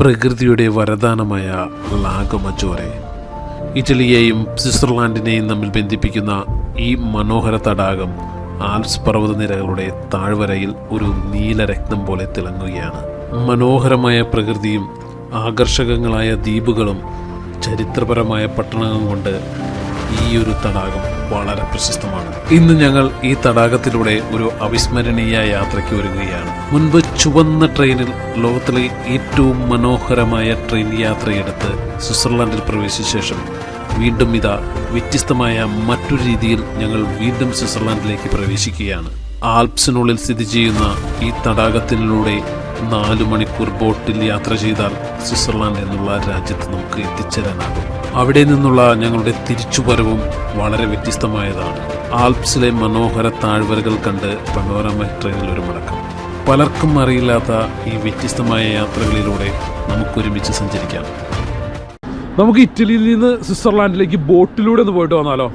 പ്രകൃതിയുടെ വരദാനമായ ലാഗമജോറെ ഇറ്റലിയെയും സ്വിറ്റ്സർലാൻഡിനെയും തമ്മിൽ ബന്ധിപ്പിക്കുന്ന ഈ മനോഹര തടാകം ആൽപ്സ് പർവതനിരകളുടെ താഴ്വരയിൽ ഒരു നീലരക്തം പോലെ തിളങ്ങുകയാണ്. മനോഹരമായ പ്രകൃതിയും ആകർഷകങ്ങളായ ദ്വീപുകളും ചരിത്രപരമായ പട്ടണങ്ങളും കൊണ്ട് ഈ ഒരു തടാകം വളരെ പ്രശസ്തമാണ്. ഇന്ന് ഞങ്ങൾ ഈ തടാകത്തിലൂടെ ഒരു അവിസ്മരണീയ യാത്രയ്ക്ക് ഒരുങ്ങുകയാണ്. മുൻപ് ചുവന്ന ട്രെയിനിൽ ലോകത്തിലെ ഏറ്റവും മനോഹരമായ ട്രെയിൻ യാത്രയെടുത്ത് സ്വിറ്റ്സർലാൻഡിൽ പ്രവേശിച്ച ശേഷം വീണ്ടും ഇതാ വ്യത്യസ്തമായ മറ്റൊരു രീതിയിൽ ഞങ്ങൾ വീണ്ടും സ്വിറ്റ്സർലാൻഡിലേക്ക് പ്രവേശിക്കുകയാണ്. ആൽപ്സിനുള്ളിൽ സ്ഥിതി ചെയ്യുന്ന ഈ തടാകത്തിലൂടെ നാലു മണിക്കൂർ ബോട്ടിൽ യാത്ര ചെയ്താൽ സ്വിറ്റ്സർലാൻഡ് എന്നുള്ള രാജ്യത്ത് നമുക്ക് എത്തിച്ചേരാനാകും. അവിടെ നിന്നുള്ള ഞങ്ങളുടെ തിരിച്ചുവരവും വളരെ വ്യത്യസ്തമായതാണ്. ആൽപ്സിലെ മനോഹര താഴ്വരകൾ കണ്ട് പനോരമ ട്രെയിനിൽ ഒരു മടക്കം. പലർക്കും അറിയില്ലാത്ത ഈ വ്യത്യസ്തമായ യാത്രകളിലൂടെ നമുക്കൊരുമിച്ച് സഞ്ചരിക്കാം. നമുക്ക് ഇറ്റലിയിൽ നിന്ന് സ്വിറ്റ്സർലാൻഡിലേക്ക് ബോട്ടിലൂടെ ഒന്ന് പോയിട്ട് വന്നാലോ?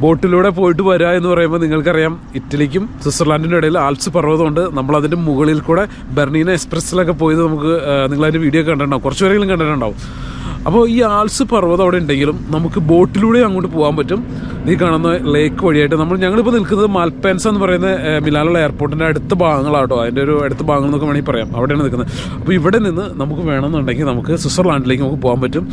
ബോട്ടിലൂടെ പോയിട്ട് വരിക എന്ന് പറയുമ്പോൾ നിങ്ങൾക്കറിയാം ഇറ്റലിക്കും സ്വിറ്റ്സർലാൻഡിന്റെ ഇടയിൽ ആൽപ്സ് പർവതമുണ്ട്. നമ്മൾ അതിന്റെ മുകളിൽ കൂടെ ബെർണീന എക്സ്പ്രസ്സിലൊക്കെ പോയത് നമുക്ക് നിങ്ങളതിന്റെ വീഡിയോ കണ്ടിട്ടുണ്ടാവും. കുറച്ച് പേരെങ്കിലും കണ്ടിട്ടുണ്ടാവും. അപ്പോൾ ഈ ആൽസ് പർവതം അവിടെ ഉണ്ടെങ്കിലും നമുക്ക് ബോട്ടിലൂടെ അങ്ങോട്ട് പോകാൻ പറ്റും. നീ കാണുന്ന ലേക്ക് വഴിയായിട്ട്. നമ്മൾ ഞങ്ങളിപ്പോൾ നിൽക്കുന്നത് മാൽപ്പാൻസ് എന്ന് പറയുന്ന മിലാലുള്ള എയർപോർട്ടിന്റെ അടുത്ത ഭാഗങ്ങളാട്ടോ. അതിന്റെ ഒരു അടുത്ത ഭാഗങ്ങൾ എന്നൊക്കെ വേണമെങ്കിൽ പറയാം. അവിടെയാണ് നിൽക്കുന്നത്. അപ്പോൾ ഇവിടെ നിന്ന് നമുക്ക് വേണമെന്നുണ്ടെങ്കിൽ നമുക്ക് സ്വിറ്റ്സർലാൻഡിലേക്ക് നമുക്ക് പോകാൻ പറ്റും.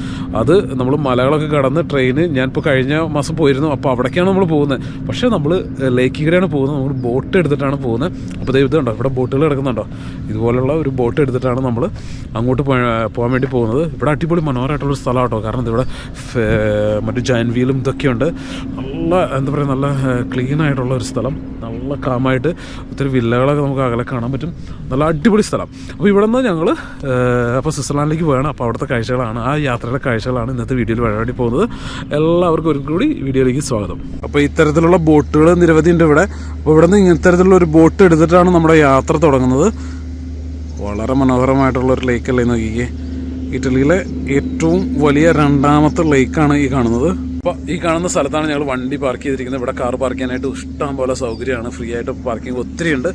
അത് നമ്മൾ മലകളൊക്കെ കടന്ന് ട്രെയിന് ഞാനിപ്പോൾ കഴിഞ്ഞ മാസം പോയിരുന്നു. അപ്പോൾ അവിടേക്കാണ് നമ്മൾ പോകുന്നത്. പക്ഷേ നമ്മൾ ലേക്കിക്കടെയാണ് പോകുന്നത്. നമ്മൾ ബോട്ട് എടുത്തിട്ടാണ് പോകുന്നത്. അപ്പോൾ ദൈവം ഇതുണ്ടോ ഇവിടെ ബോട്ടുകൾ കിടക്കുന്നുണ്ടോ? ഇതുപോലുള്ള ഒരു ബോട്ട് എടുത്തിട്ടാണ് നമ്മൾ അങ്ങോട്ട് പോകാൻ വേണ്ടി പോകുന്നത്. ഇവിടെ അടിപൊളി മനോഹരമായിട്ടുള്ള ഒരു സ്ഥലം കേട്ടോ കാരണം ഇവിടെ മറ്റു ജയൻ വീലും ഇതൊക്കെയുണ്ട്. നല്ല എന്താ പറയുക നല്ല ക്ലീൻ ആയിട്ടുള്ള ഒരു സ്ഥലം. നല്ല കാമായിട്ട് ഒത്തിരി വില്ലകളൊക്കെ നമുക്ക് അകലെ കാണാൻ പറ്റും. നല്ല അടിപൊളി സ്ഥലം. അപ്പോൾ ഇവിടെ നിന്ന് ഞങ്ങൾ അപ്പോൾ സ്വിറ്റ്സർലാൻഡിലേക്ക് പോകണം അപ്പോൾ അവിടുത്തെ കാഴ്ചകളാണ്. ആ യാത്രയുടെ കാഴ്ചകളാണ് ഇന്നത്തെ വീഡിയോയിൽ വഴിപാടി പോകുന്നത്. എല്ലാവർക്കും ഒരു കൂടി വീഡിയോയിലേക്ക് സ്വാഗതം. അപ്പോൾ ഇത്തരത്തിലുള്ള ബോട്ടുകൾ നിരവധി ഉണ്ട് ഇവിടെ. അപ്പോൾ ഇവിടെ നിന്ന് ഇത്തരത്തിലുള്ള ഒരു ബോട്ട് എടുത്തിട്ടാണ് നമ്മുടെ യാത്ര തുടങ്ങുന്നത്. വളരെ മനോഹരമായിട്ടുള്ള ഒരു ലേക്കല്ലേ നോക്കിക്കേ. ഇറ്റലിയിലെ ഏറ്റവും വലിയ രണ്ടാമത്തെ ലേക്കാണ് ഈ കാണുന്നത്. അപ്പോൾ ഈ കാണുന്ന സ്ഥലത്താണ് ഞങ്ങൾ വണ്ടി പാർക്ക് ചെയ്തിരിക്കുന്നത്. ഇവിടെ കാർ പാർക്ക് ചെയ്യാനായിട്ട് ഇഷ്ടം പോലെ സൗകര്യമാണ്. ഫ്രീ ആയിട്ട് പാർക്കിംഗ് ഒത്തിരി ഉണ്ട്.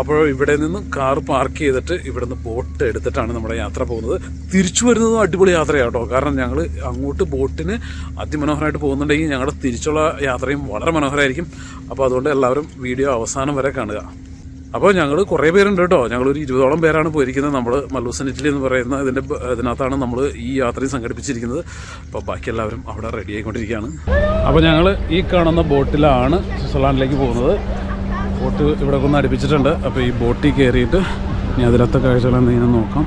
അപ്പോൾ ഇവിടെ നിന്ന് കാർ പാർക്ക് ചെയ്തിട്ട് ഇവിടെ നിന്ന് ബോട്ട് എടുത്തിട്ടാണ് നമ്മുടെ യാത്ര പോകുന്നത്. തിരിച്ചു വരുന്നതും അടിപൊളി യാത്രയാട്ടോ കാരണം ഞങ്ങൾ അങ്ങോട്ട് ബോട്ടിന് അതിമനോഹരമായിട്ട് പോകുന്നുണ്ടെങ്കിൽ ഞങ്ങളുടെ തിരിച്ചുള്ള യാത്രയും വളരെ മനോഹരമായിരിക്കും. അപ്പോൾ അതുകൊണ്ട് എല്ലാവരും വീഡിയോ അവസാനം വരെ കാണുക. അപ്പോൾ ഞങ്ങൾ കുറേ പേരുണ്ട് കേട്ടോ. ഞങ്ങളൊരു ഇരുപതോളം പേരാണ് പോയിരിക്കുന്നത്. നമ്മൾ മല്ലൂസൻ ഇറ്റലി എന്ന് പറയുന്ന ഇതിന്റെ ഇതിനകത്താണ് നമ്മൾ ഈ യാത്രയും സംഘടിപ്പിച്ചിരിക്കുന്നത്. അപ്പോൾ ബാക്കി എല്ലാവരും അവിടെ റെഡി ആയിക്കൊണ്ടിരിക്കുകയാണ്. അപ്പോൾ ഞങ്ങൾ ഈ കാണുന്ന ബോട്ടിലാണ് സ്വിറ്റ്സർലാൻഡിലേക്ക് പോകുന്നത്. ബോട്ട് ഇവിടെ ഒന്ന് അടുപ്പിച്ചിട്ടുണ്ട്. അപ്പോൾ ഈ ബോട്ടിൽ കയറിയിട്ട് ഇനി അതിലത്തെ കാഴ്ചകളെന്തെങ്കിലും നോക്കാം.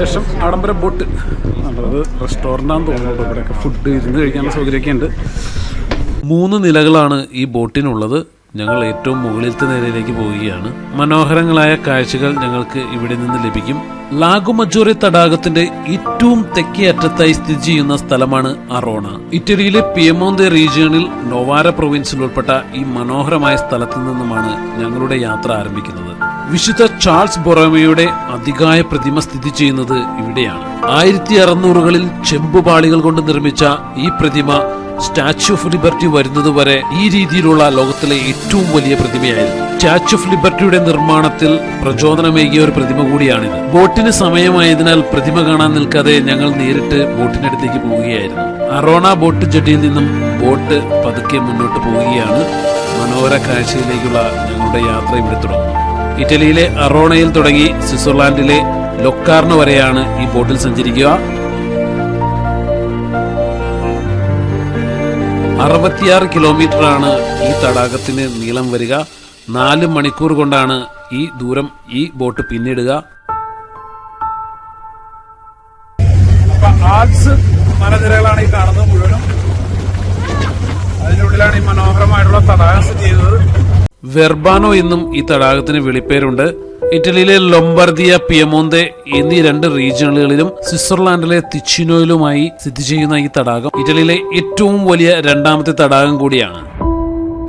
ശേഷം ആഡംബര ബോട്ട്. നല്ലത് റെസ്റ്റോറന്റാന്ന് തോന്നുന്നു കേട്ടോ ഇവിടെയൊക്കെ. ഫുഡ് ഇരുന്ന് കഴിക്കാനുള്ള സൗകര്യമൊക്കെ ഉണ്ട്. മൂന്ന് നിലകളാണ് ഈ ബോട്ടിനുള്ളത്. ഞങ്ങൾ ഏറ്റവും മുകളിലത്തെ നിലയിലേക്ക് പോവുകയാണ്. മനോഹരങ്ങളായ കാഴ്ചകൾ ഞങ്ങൾക്ക് ഇവിടെ നിന്ന് ലഭിക്കും. ലാഗുമജോറി തടാകത്തിന്റെ ഏറ്റവും തെക്കേ അറ്റത്തായി സ്ഥിതി ചെയ്യുന്ന സ്ഥലമാണ് അറോണ. ഇറ്റലിയിലെ പിയമോന്തെ റീജിയണിൽ നോവാര പ്രൊവിൻസിൽ ഉൾപ്പെട്ട ഈ മനോഹരമായ സ്ഥലത്തു നിന്നുമാണ് ഞങ്ങളുടെ യാത്ര ആരംഭിക്കുന്നത്. വിശുദ്ധ ചാൾസ് ബൊറോമയുടെ അധികായ പ്രതിമ സ്ഥിതി ചെയ്യുന്നത് ഇവിടെയാണ്. ആയിരത്തി അറുന്നൂറുകളിൽ ചെമ്പുപാളികൾ കൊണ്ട് നിർമ്മിച്ച ഈ പ്രതിമ സ്റ്റാച്യു ഓഫ് ലിബർട്ടി വരുന്നതുവരെ ഈ രീതിയിലുള്ള ലോകത്തിലെ ഏറ്റവും വലിയ പ്രതിമയായിരുന്നു. സ്റ്റാച്യു ഓഫ് ലിബർട്ടിയുടെ നിർമ്മാണത്തിൽ പ്രചോദനമേകിയ ഒരു പ്രതിമ കൂടിയാണിത്. ബോട്ടിന് സമയമായതിനാൽ പ്രതിമ കാണാൻ നിൽക്കാതെ ഞങ്ങൾ നേരിട്ട് ബോട്ടിനടുത്തേക്ക് പോവുകയായിരുന്നു. അറോണ ബോട്ട് ജെട്ടിയിൽ നിന്നും ബോട്ട് പതുക്കെ മുന്നോട്ട് പോവുകയാണ്. മനോഹര കാഴ്ചയിലേക്കുള്ള ഞങ്ങളുടെ യാത്ര ഇവിടെ തുടങ്ങുന്നു ഇറ്റലിയിലെ അറോണയിൽ തുടങ്ങി സ്വിറ്റ്സർലാൻഡിലെ ലൊക്കാർണ വരെയാണ് ഈ ബോട്ടിൽ സഞ്ചരിക്കുക. അറുപത്തിയാറ് കിലോമീറ്റർ ആണ് ഈ തടാകത്തിന് നീളം വരിക. നാല് മണിക്കൂർ കൊണ്ടാണ് ഈ ദൂരം ഈ ബോട്ട് പിന്നിടുക. വെർബാനോ എന്നും ഈ തടാകത്തിന് വിളിപ്പേരുണ്ട്. ഇറ്റലിയിലെ ലൊംബർദിയ പിയമോന്തെ എന്നീ രണ്ട് റീജിയണുകളിലും സ്വിറ്റ്സർലാൻഡിലെ തിച്ചിനോയിലുമായി സ്ഥിതി ചെയ്യുന്ന ഈ തടാകം ഇറ്റലിയിലെ ഏറ്റവും വലിയ രണ്ടാമത്തെ തടാകം കൂടിയാണ്.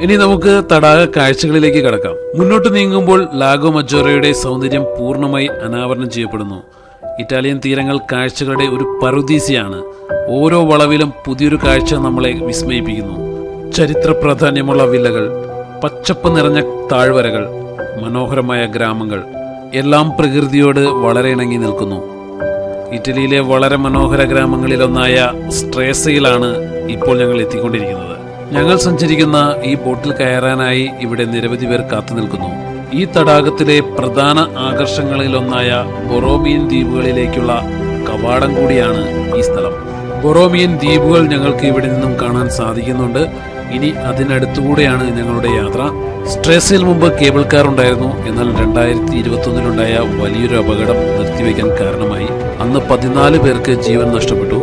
ഇനി നമുക്ക് തടാക കാഴ്ചകളിലേക്ക് കടക്കാം. മുന്നോട്ട് നീങ്ങുമ്പോൾ ലാഗോ മജോറയുടെ സൗന്ദര്യം പൂർണമായി അനാവരണം ചെയ്യപ്പെടുന്നു. ഇറ്റാലിയൻ തീരങ്ങൾ കാഴ്ചകളുടെ ഒരു പറുദീസയാണ്. ഓരോ വളവിലും പുതിയൊരു കാഴ്ച നമ്മളെ വിസ്മയിപ്പിക്കുന്നു. ചരിത്ര പ്രാധാന്യമുള്ള വില്ലകൾ. പച്ചപ്പ് നിറഞ്ഞ താഴ്വരകൾ മനോഹരമായ ഗ്രാമങ്ങൾ എല്ലാം പ്രകൃതിയോട് വളരെ ഇണങ്ങി നിൽക്കുന്നു. ഇറ്റലിയിലെ വളരെ മനോഹര ഗ്രാമങ്ങളിലൊന്നായ സ്ട്രേസയിലാണ് ഇപ്പോൾ ഞങ്ങൾ എത്തിക്കൊണ്ടിരിക്കുന്നത്. ഞങ്ങൾ സഞ്ചരിക്കുന്ന ഈ ബോട്ടിൽ കയറാനായി ഇവിടെ നിരവധി പേർ കാത്തു നിൽക്കുന്നു. ഈ തടാകത്തിലെ പ്രധാന ആകർഷങ്ങളിലൊന്നായ ബൊറോമിയൻ ദ്വീപുകളിലേക്കുള്ള കവാടം കൂടിയാണ് ഈ സ്ഥലം. ബൊറോമിയൻ ദ്വീപുകൾ ഞങ്ങൾക്ക് ഇവിടെ നിന്നും കാണാൻ സാധിക്കുന്നുണ്ട്. ഇനി അതിനടുത്തുകൂടെയാണ് ഞങ്ങളുടെ യാത്ര. സ്ട്രെസ്സിൽ മുമ്പ് കേബിൾ കാർ ഉണ്ടായിരുന്നു. എന്നാൽ രണ്ടായിരത്തി ഇരുപത്തി ഒന്നിലുണ്ടായ വലിയൊരു അപകടം നിർത്തിവെക്കാൻ കാരണമായി. അന്ന് പതിനാല് പേർക്ക് ജീവൻ നഷ്ടപ്പെട്ടു.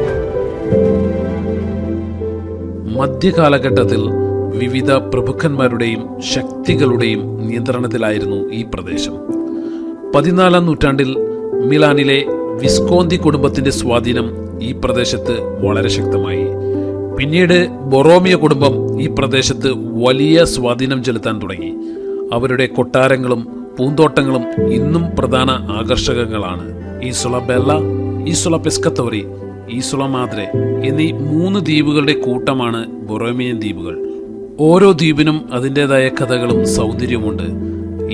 മധ്യകാലഘട്ടത്തിൽ വിവിധ പ്രഭുക്കന്മാരുടെയും ശക്തികളുടെയും നിയന്ത്രണത്തിലായിരുന്നു ഈ പ്രദേശം. പതിനാലാം നൂറ്റാണ്ടിൽ മിലാനിലെ വിസ്കോന്തി കുടുംബത്തിന്റെ സ്വാധീനം ഈ പ്രദേശത്ത് വളരെ ശക്തമായി. പിന്നീട് ബൊറോമിയ കുടുംബം ഈ പ്രദേശത്ത് വലിയ സ്വാധീനം ചെലുത്താൻ തുടങ്ങി. അവരുടെ കൊട്ടാരങ്ങളും പൂന്തോട്ടങ്ങളും ഇന്നും പ്രധാന ആകർഷകങ്ങളാണ്. ഈസുള ബെല്ല ഈസുള പെസ്കത്തോറി ഈസുള മാദ്രെ എന്നീ മൂന്ന് ദ്വീപുകളുടെ കൂട്ടമാണ് ബൊറോമിയൻ ദ്വീപുകൾ. ഓരോ ദ്വീപിനും അതിന്റെതായ കഥകളും സൗന്ദര്യവുമുണ്ട്.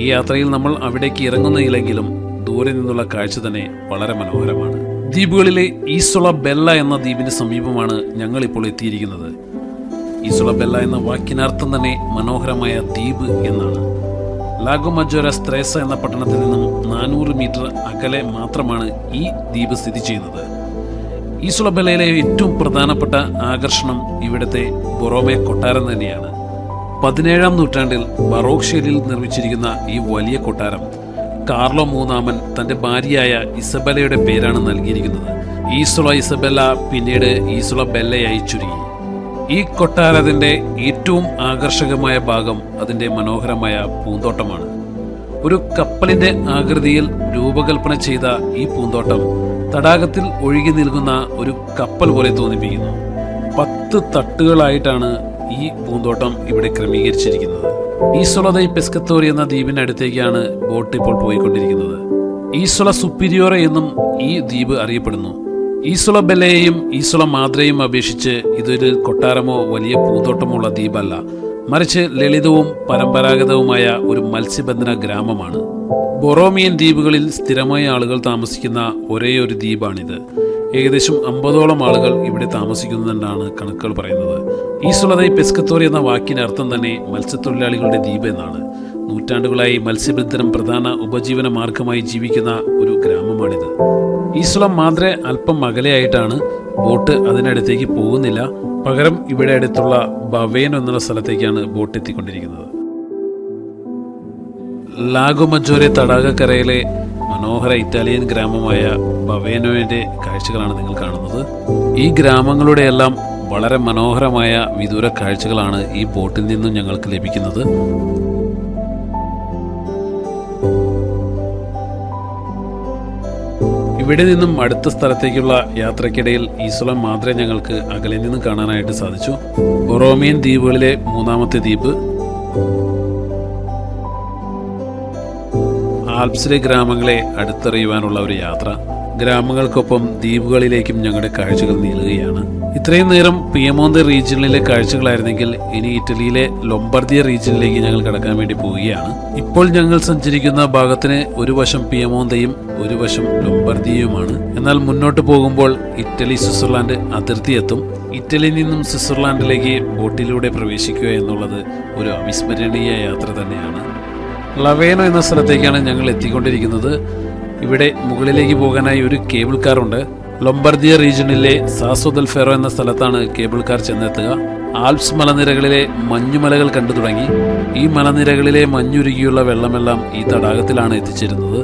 ഈ യാത്രയിൽ നമ്മൾ അവിടേക്ക് ഇറങ്ങുന്നില്ലെങ്കിലും ദൂരെ നിന്നുള്ള കാഴ്ച തന്നെ വളരെ മനോഹരമാണ്. ദ്വീപുകളിലെ ഈസുള ബെല്ല എന്ന ദ്വീപിന് സമീപമാണ് ഞങ്ങൾ ഇപ്പോൾ എത്തിയിരിക്കുന്നത്. ഈസുള ബെല്ല എന്ന വാക്കിനർത്ഥം തന്നെ മനോഹരമായ ദ്വീപ് എന്നാണ്. ലാഗോ മജോര സ്ത്രേസ എന്ന പട്ടണത്തിൽ നിന്നും നാനൂറ് മീറ്റർ അകലെ മാത്രമാണ് ഈ ദ്വീപ് സ്ഥിതി ചെയ്യുന്നത്. ഈസുളബെല്ലയിലെ ഏറ്റവും പ്രധാനപ്പെട്ട ആകർഷണം ഇവിടുത്തെ ബൊറോമെ കൊട്ടാരം തന്നെയാണ്. പതിനേഴാം നൂറ്റാണ്ടിൽ ബറോക്ക് ശൈലിയിൽ നിർമ്മിച്ചിരിക്കുന്ന ഈ വലിയ കൊട്ടാരം കാർലോ മൂന്നാമൻ തന്റെ ഭാര്യയായ ഇസബലയുടെ പേരാണ് നൽകിയിരിക്കുന്നത്. ഈസുള ഇസബെല്ല പിന്നീട് ഈസുള ബെല്ലയായി ചുരുങ്ങി. ഈ കൊട്ടാരത്തിന്റെ ഏറ്റവും ആകർഷകമായ ഭാഗം അതിന്റെ മനോഹരമായ പൂന്തോട്ടമാണ്. ഒരു കപ്പലിന്റെ ആകൃതിയിൽ രൂപകൽപ്പന ചെയ്ത ഈ പൂന്തോട്ടം തടാകത്തിൽ ഒഴുകി നിൽക്കുന്ന ഒരു കപ്പൽ പോലെ തോന്നിപ്പിക്കുന്നു. പത്ത് തട്ടുകളായിട്ടാണ് ഈ പൂന്തോട്ടം ഇവിടെ ക്രമീകരിച്ചിരിക്കുന്നത്. ഈസൊളതൈ പെസ്കത്തോറി എന്ന ദ്വീപിന്റെ അടുത്തേക്കാണ് ബോട്ട് ഇപ്പോൾ പോയിക്കൊണ്ടിരിക്കുന്നത്. ഈസൊള സുപ്പീരിയോറ എന്നും ഈ ദ്വീപ് അറിയപ്പെടുന്നു. ഈസുള ബലയെയും ഈസുള മാദ്രയും അപേക്ഷിച്ച് ഇതൊരു കൊട്ടാരമോ വലിയ പൂന്തോട്ടമോ ഉള്ള ദ്വീപല്ല. മറിച്ച് ലളിതവും പരമ്പരാഗതവുമായ ഒരു മത്സ്യബന്ധന ഗ്രാമമാണ്. ബൊറോമിയൻ ദ്വീപുകളിൽ സ്ഥിരമായ ആളുകൾ താമസിക്കുന്ന ഒരേ ഒരു ദ്വീപാണിത്. ഏകദേശം അമ്പതോളം ആളുകൾ ഇവിടെ താമസിക്കുന്നുണ്ടെന്നാണ് കണക്കുകൾ പറയുന്നത്. ഈസുളതൈ പെസ്കത്തോറി എന്ന വാക്കിനർത്ഥം തന്നെ മത്സ്യത്തൊഴിലാളികളുടെ ദ്വീപ് എന്നാണ്. നൂറ്റാണ്ടുകളായി മത്സ്യബന്ധനം പ്രധാന ഉപജീവന മാർഗമായി ജീവിക്കുന്ന ഒരു ഗ്രാമമാണിത് ഈസുളം മാത്രേ അല്പം അകലെയായിട്ടാണ് ബോട്ട് അതിനടുത്തേക്ക് പോകുന്നില്ല. പകരം ഇവിടെ അടുത്തുള്ള ബവേൻ എന്നുള്ള സ്ഥലത്തേക്കാണ് ബോട്ട് എത്തിക്കൊണ്ടിരിക്കുന്നത്. ലാഗോ മജോരെ തടാകക്കരയിലെ മനോഹര ഇറ്റാലിയൻ ഗ്രാമമായ ബവേനോയുടെ കാഴ്ചകളാണ് നിങ്ങൾ കാണുന്നത്. ഈ ഗ്രാമങ്ങളുടെ എല്ലാം വളരെ മനോഹരമായ വിദൂര കാഴ്ചകളാണ് ഈ ബോട്ടിൽ നിന്നും ഞങ്ങൾക്ക് ലഭിക്കുന്നത്. ഇവിടെ നിന്നും അടുത്ത സ്ഥലത്തേക്കുള്ള യാത്രക്കിടയിൽ ഈസുളം മാത്രമേ ഞങ്ങൾക്ക് അകലെ നിന്നും കാണാനായിട്ട് സാധിച്ചു. ബൊറോമിയൻ ദ്വീപുകളിലെ മൂന്നാമത്തെ ദ്വീപ്. ആൽപ്സിലെ ഗ്രാമങ്ങളെ അടുത്തറിയുവാനുള്ള ഒരു യാത്ര. ഗ്രാമങ്ങൾക്കൊപ്പം ദ്വീപുകളിലേക്കും ഞങ്ങളുടെ കാഴ്ചകൾ നീളുകയാണ്. ഇത്രയും നേരം പിയമോന്ത റീജിയനിലെ കാഴ്ചകളായിരുന്നെങ്കിൽ ഇനി ഇറ്റലിയിലെ ലൊംബർദിയ റീജിയനിലേക്ക് ഞങ്ങൾ കടക്കാൻ വേണ്ടി പോവുകയാണ്. ഇപ്പോൾ ഞങ്ങൾ സഞ്ചരിക്കുന്ന ഭാഗത്തിന് ഒരു വശം പിയമോന്തയും ഒരു വശം ലൊംബർദിയയുമാണ്. എന്നാൽ മുന്നോട്ട് പോകുമ്പോൾ ഇറ്റലി സ്വിറ്റ്സർലാൻഡ് അതിർത്തി എത്തും. ഇറ്റലിയിൽ നിന്നും സ്വിറ്റ്സർലാൻഡിലേക്ക് ബോട്ടിലൂടെ പ്രവേശിക്കുക എന്നുള്ളത് ഒരു അവിസ്മരണീയ യാത്ര തന്നെയാണ്. ലവേനോ എന്ന സ്ഥലത്തേക്കാണ് ഞങ്ങൾ എത്തിക്കൊണ്ടിരിക്കുന്നത്. ഇവിടെ മുകളിലേക്ക് പോകാനായി ഒരു കേബിൾ കാർ ഉണ്ട് ലൊംബർദിയ റീജിയണിലെ സാസോദൽ ഫെറോ എന്ന സ്ഥലത്താണ് കേബിൾ കാർ ചെന്നെത്തുക. ആൽപ്സ് മലനിരകളിലെ മഞ്ഞുമലകൾ കണ്ടു തുടങ്ങി. ഈ മലനിരകളിലെ മഞ്ഞുരുകിയുള്ള വെള്ളമെല്ലാം ഈ തടാകത്തിലാണ് എത്തിച്ചിരുന്നത്.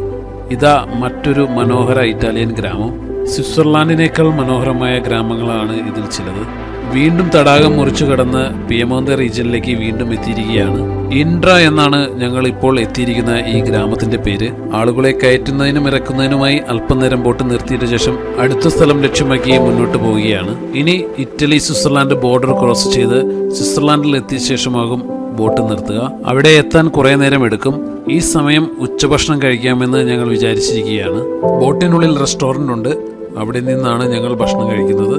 ഇതാ മറ്റൊരു മനോഹര ഇറ്റാലിയൻ ഗ്രാമം. സ്വിറ്റ്സർലാൻഡിനേക്കാൾ മനോഹരമായ ഗ്രാമങ്ങളാണ് ഇതിൽ ചിലത്. വീണ്ടും തടാകം മുറിച്ചു കടന്ന് പിയമോന്ത റീജിയനിലേക്ക് വീണ്ടും എത്തിയിരിക്കുകയാണ്. ഇൻട്ര എന്നാണ് ഞങ്ങൾ ഇപ്പോൾ എത്തിയിരിക്കുന്ന ഈ ഗ്രാമത്തിന്റെ പേര്. ആളുകളെ കയറ്റുന്നതിനും ഇറക്കുന്നതിനുമായി അല്പനേരം ബോട്ട് നിർത്തിയിട്ട ശേഷം അടുത്ത സ്ഥലം ലക്ഷ്യമാക്കി മുന്നോട്ട് പോവുകയാണ്. ഇനി ഇറ്റലി സ്വിറ്റ്സർലാൻഡ് ബോർഡർ ക്രോസ് ചെയ്ത് സ്വിറ്റ്സർലാൻഡിൽ എത്തിയ ശേഷമാകും ബോട്ട് നിർത്തുക. അവിടെ എത്താൻ കുറേ നേരം എടുക്കും. ഈ സമയം ഉച്ചഭക്ഷണം കഴിക്കാമെന്ന് ഞങ്ങൾ വിചാരിച്ചിരിക്കുകയാണ്. ബോട്ടിനുള്ളിൽ റെസ്റ്റോറന്റ് ഉണ്ട്. അവിടെ നിന്നാണ് ഞങ്ങൾ ഭക്ഷണം കഴിക്കുന്നത്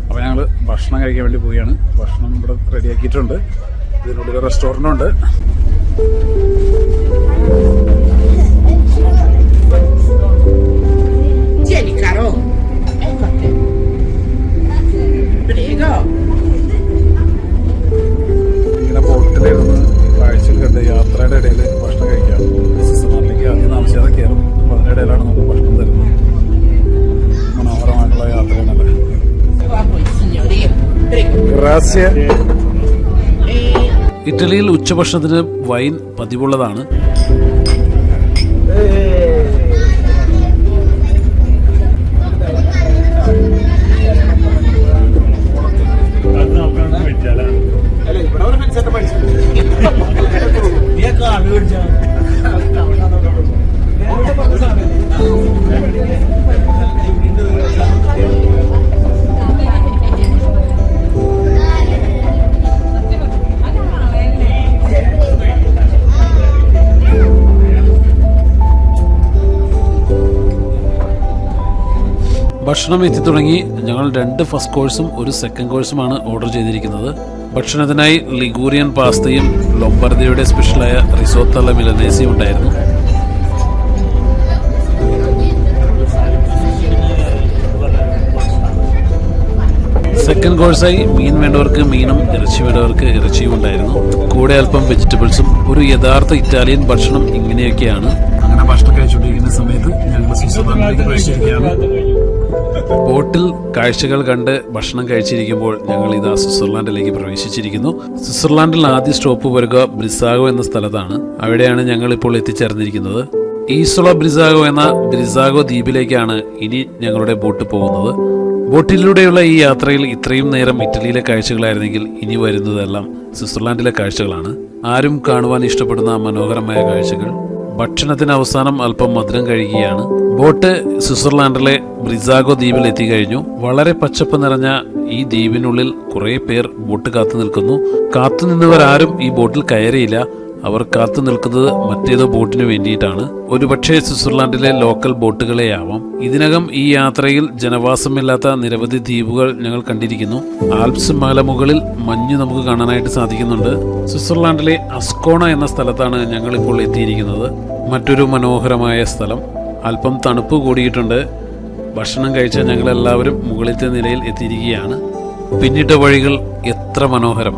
അപ്പോൾ ഞങ്ങൾ ഭക്ഷണം കഴിക്കാൻ വേണ്ടി പോവുകയാണ് ഭക്ഷണം ഇവിടെ റെഡിയാക്കിയിട്ടുണ്ട് ഇതിനുള്ളിൽ റെസ്റ്റോറന്റ് ഉണ്ട് Tieni, caro. Ecco a te. Prego. ഇറ്റലിയിൽ ഉച്ചഭക്ഷണത്തിന് വൈൻ പതിവുള്ളതാണ്. ഭക്ഷണം എത്തി തുടങ്ങി ഞങ്ങൾ രണ്ട് ഫസ്റ്റ് കോഴ്സും ഒരു സെക്കൻഡ് കോഴ്സുമാണ് ഓർഡർ ചെയ്തിരിക്കുന്നത്. ഭക്ഷണത്തിനായി ലിഗൂറിയൻ പാസ്തയും ലൊംബർദിയുടെ സ്പെഷ്യലായ റിസോത്തല്ല മിലനേസിയും ഉണ്ടായിരുന്നു. സെക്കൻഡ് കോഴ്സായി മീൻ വേണ്ടവർക്ക് മീനും ഇറച്ചി വേണ്ടവർക്ക് ഇറച്ചിയും ഉണ്ടായിരുന്നു. കൂടെ അല്പം വെജിറ്റബിൾസും ഒരു യഥാർത്ഥ ഇറ്റാലിയൻ ഭക്ഷണം ഇങ്ങനെയൊക്കെയാണ്. അങ്ങനെ ഭക്ഷണം കഴിച്ചുകൊണ്ടിരിക്കുന്ന സമയത്ത് ഞങ്ങൾ സുസ്വതാണ് പ്രവേശിക്കുകയാണ്. ബോട്ടിൽ കാഴ്ചകൾ കണ്ട് ഭക്ഷണം കഴിച്ചിരിക്കുമ്പോൾ ഞങ്ങൾ ഇതാ സ്വിറ്റ്സർലാൻഡിലേക്ക് പ്രവേശിച്ചിരിക്കുന്നു. സ്വിറ്റ്സർലാൻഡിൽ ആദ്യ സ്റ്റോപ്പ് വരിക ബ്രിസാഗോ എന്ന സ്ഥലത്താണ്. അവിടെയാണ് ഞങ്ങൾ ഇപ്പോൾ എത്തിച്ചേർന്നിരിക്കുന്നത്. ഈസോള ബ്രിസാഗോ എന്ന ബ്രിസാഗോ ദ്വീപിലേക്കാണ് ഇനി ഞങ്ങളുടെ ബോട്ട് പോകുന്നത്. ബോട്ടിലൂടെയുള്ള ഈ യാത്രയിൽ ഇത്രയും നേരം ഇറ്റലിയിലെ കാഴ്ചകളായിരുന്നെങ്കിൽ ഇനി വരുന്നതെല്ലാം സ്വിറ്റ്സർലാൻഡിലെ കാഴ്ചകളാണ്. ആരും കാണുവാൻ ഇഷ്ടപ്പെടുന്ന മനോഹരമായ കാഴ്ചകൾ. ഭക്ഷണത്തിന് അവസാനം അല്പം മധുരം കഴിക്കുകയാണ് ബോട്ട് സ്വിറ്റ്സർലാൻഡിലെ ബ്രിസാഗോ ദ്വീപിൽ എത്തിക്കഴിഞ്ഞു. വളരെ പച്ചപ്പ് നിറഞ്ഞ ഈ ദ്വീപിനുള്ളിൽ കുറെ പേർ ബോട്ട് കാത്തു നിൽക്കുന്നു. കാത്തു നിന്നവരാരും ഈ ബോട്ടിൽ കയറിയില്ല. അവർ കാത്തു നിൽക്കുന്നത് മറ്റേതോ ബോട്ടിന് വേണ്ടിയിട്ടാണ്. ഒരുപക്ഷെ സ്വിറ്റ്സർലാൻഡിലെ ലോക്കൽ ബോട്ടുകളെ ആവാം ഇതിനകം ഈ യാത്രയിൽ ജനവാസമില്ലാത്ത നിരവധി ദ്വീപുകൾ ഞങ്ങൾ കണ്ടിരിക്കുന്നു. ആൽപ്സ് മലമുകളിൽ മഞ്ഞ് നമുക്ക് കാണാനായിട്ട് സാധിക്കുന്നുണ്ട്. സ്വിറ്റ്സർലാൻഡിലെ അസ്കോണ എന്ന സ്ഥലത്താണ് ഞങ്ങൾ ഇപ്പോൾ എത്തിയിരിക്കുന്നത്. മറ്റൊരു മനോഹരമായ സ്ഥലം. അല്പം തണുപ്പ് കൂടിയിട്ടുണ്ട്. ഭക്ഷണം കഴിച്ച ഞങ്ങൾ എല്ലാവരും മുകളിലത്തെ നിലയിൽ എത്തിയിരിക്കുകയാണ്. പിന്നിട്ട വഴികൾ എത്ര മനോഹരം.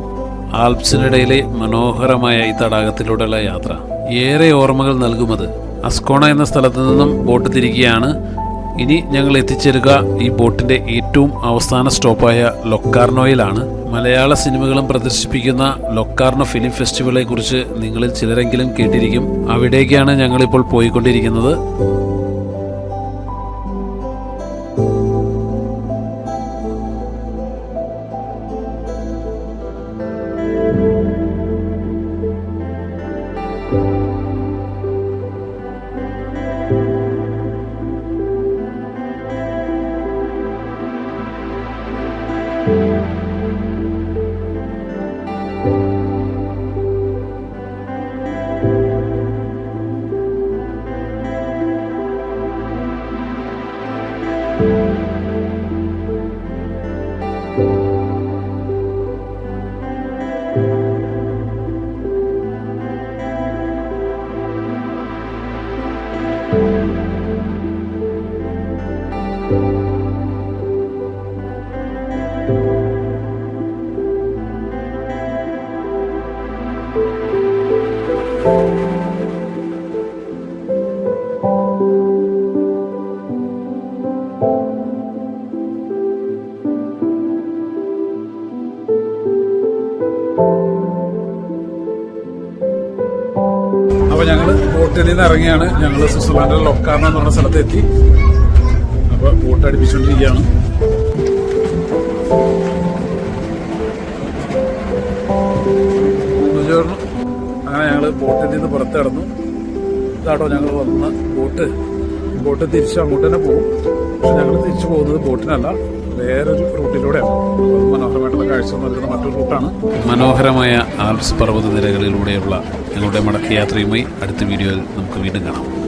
ആൽപ്സിനിടയിലെ മനോഹരമായ ഈ തടാകത്തിലൂടെയുള്ള യാത്ര. ഏറെ ഓർമ്മകൾ നൽകുമത്. അസ്കോണ എന്ന സ്ഥലത്ത് നിന്നും ബോട്ട് തിരിക്കുകയാണ് ഇനി ഞങ്ങൾ എത്തിച്ചേരുക. ഈ ബോട്ടിന്റെ ഏറ്റവും അവസാന സ്റ്റോപ്പായ ലൊക്കാർണോയിലാണ്. മലയാള സിനിമകളും പ്രദർശിപ്പിക്കുന്ന ലൊക്കാർണോ ഫിലിം ഫെസ്റ്റിവലെ കുറിച്ച് നിങ്ങളിൽ ചിലരെങ്കിലും കേട്ടിരിക്കും. അവിടേക്കാണ് ഞങ്ങളിപ്പോൾ പോയിക്കൊണ്ടിരിക്കുന്നത്. അപ്പൊ ഞങ്ങൾ ബോട്ടിൽ നിന്ന് ഇറങ്ങിയാണ് ഞങ്ങൾ സ്വിറ്റ്സർലാൻഡിലെ ലൊക്കാർണ എന്ന് പറഞ്ഞ സ്ഥലത്ത് ബോട്ട് അടുപ്പിച്ചുകൊണ്ടിരിക്കുകയാണ് അങ്ങനെ ഞങ്ങൾ ബോട്ടിൽ നിന്ന് പുറത്ത് കിടന്നു. ഇതാട്ടോ ഞങ്ങൾ വന്ന ബോട്ട്. ബോട്ട് തിരിച്ച് അങ്ങോട്ട് തന്നെ പോകും. പക്ഷെ ഞങ്ങൾ തിരിച്ചു പോകുന്നത് ബോട്ടിനല്ല വേറൊരു റൂട്ടിലൂടെയാണ്. മനോഹരമായിട്ടുള്ള കാഴ്ച നൽകുന്ന മറ്റൊരു റൂട്ടാണ്. മനോഹരമായ ആൽപ്സ് പർവത നിരകളിലൂടെയുള്ള ഞങ്ങളുടെ മടക്കയാത്രയുമായി അടുത്ത വീഡിയോയിൽ നമുക്ക് വീണ്ടും കാണാം.